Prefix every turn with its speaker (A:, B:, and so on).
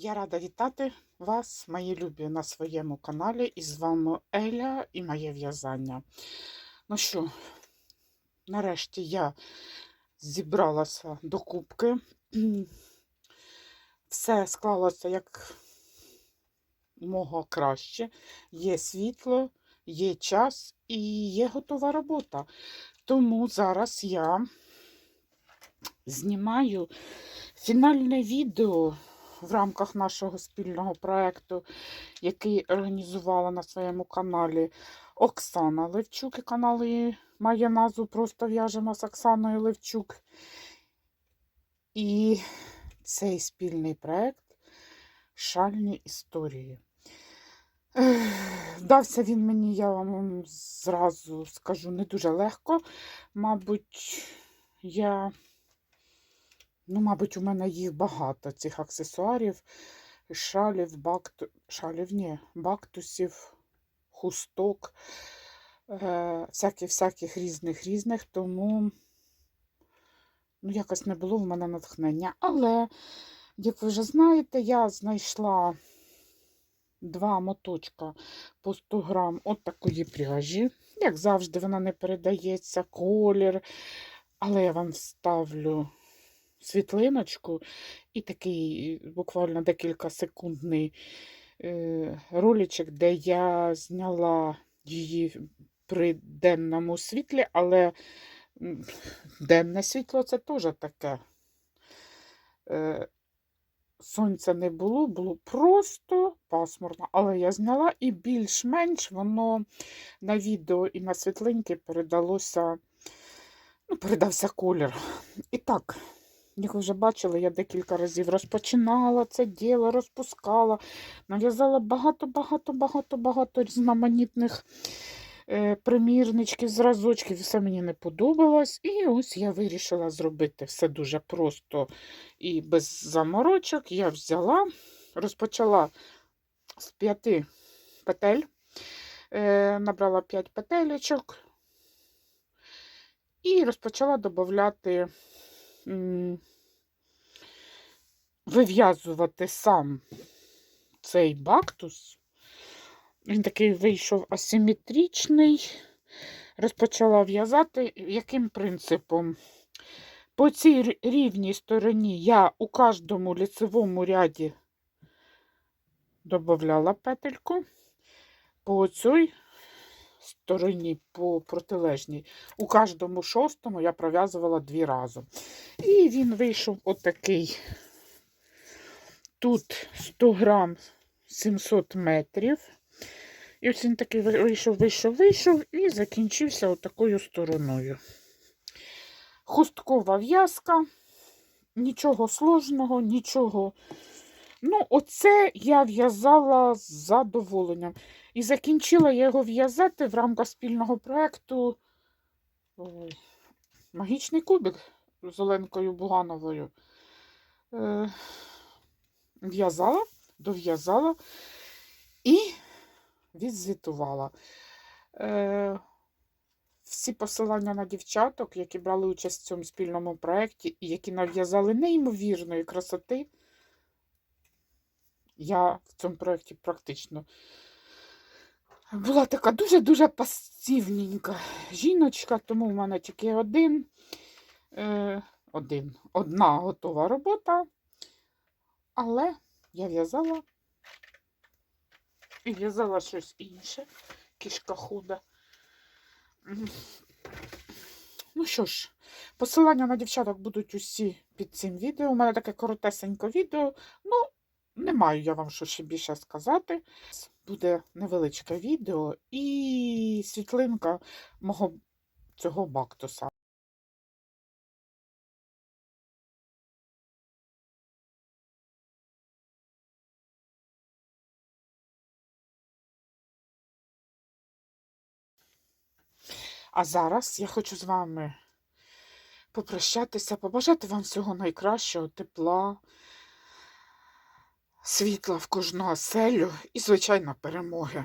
A: Я рада вітати вас, мої любі, на своєму каналі. І з вами Еля і моє в'язання. Ну що, нарешті я зібралася до кубки. Все склалося як мого краще. Є світло, є час і є готова робота. Тому зараз я знімаю фінальне відео в рамках нашого спільного проєкту, який організувала на своєму каналі Оксана Левчук. І канал її має назву Просто в'яжемо з Оксаною Левчук. І цей спільний проєкт Шальні історії. Дався він мені, я вам зразу скажу, не дуже легко. Мабуть, я Ну, мабуть, у мене їх багато, цих аксесуарів, шалів, бакту... шалів, ні, бактусів, хусток, е... всяких-всяких різних-різних, тому ну, якось не було в мене натхнення. Але, як ви вже знаєте, я знайшла два моточка по 100 грам от такої пряжі. Як завжди, вона не передається, колір, але я вам вставлю світлиночку і такий буквально декілька секундний е, роличок, де я зняла її при денному світлі, але денне світло це теж таке. Е, Сонця не було, було просто пасмурно, але я зняла і більш-менш воно на відео і на світлинки передалося, ну, передався колір. І так, як ви вже бачили, я декілька разів розпочинала це діло, розпускала, нав'язала багато-багато-багато-багато різноманітних е, примірничків, зразочків. Все мені не подобалось. І ось я вирішила зробити все дуже просто і без заморочок. Я взяла, розпочала з п'яти петель, е, набрала п'ять петелечок і розпочала додати вив'язувати сам цей бактус. Він такий вийшов асиметричний. Розпочала в'язати. Яким принципом? По цій рівній стороні я у кожному ліцевому ряді додавала петельку, по цій стороні, по протилежній, у кожному шостому я пров'язувала дві рази. І він вийшов отакий. Тут 100 грам 700 метрів. І ось він такий вийшов, вийшов, вийшов і закінчився отакою стороною. Хусткова в'язка, нічого сложного, нічого. Ну, оце я в'язала з задоволенням. І закінчила я його в'язати в рамках спільного проєкту Магічний кубик з Оленкою Бугановою. Е, В'язала, дов'язала і відзвітувала. Е, всі посилання на дівчаток, які брали участь в цьому спільному проєкті і які нав'язали неймовірної красоти, я в цьому проєкті практично була така дуже-дуже пасивненька жіночка, тому в мене тільки один, е, один, одна готова робота. Але я в'язала і в'язала щось інше, кішка худа. Ну що ж, посилання на дівчаток будуть усі під цим відео. У мене таке коротесеньке відео. Ну, не маю я вам що ще більше сказати. Буде невеличке відео і світлинка мого цього бактуса. А зараз я хочу з вами попрощатися, побажати вам всього найкращого, тепла, світла в кожну оселю і, звичайно, перемоги.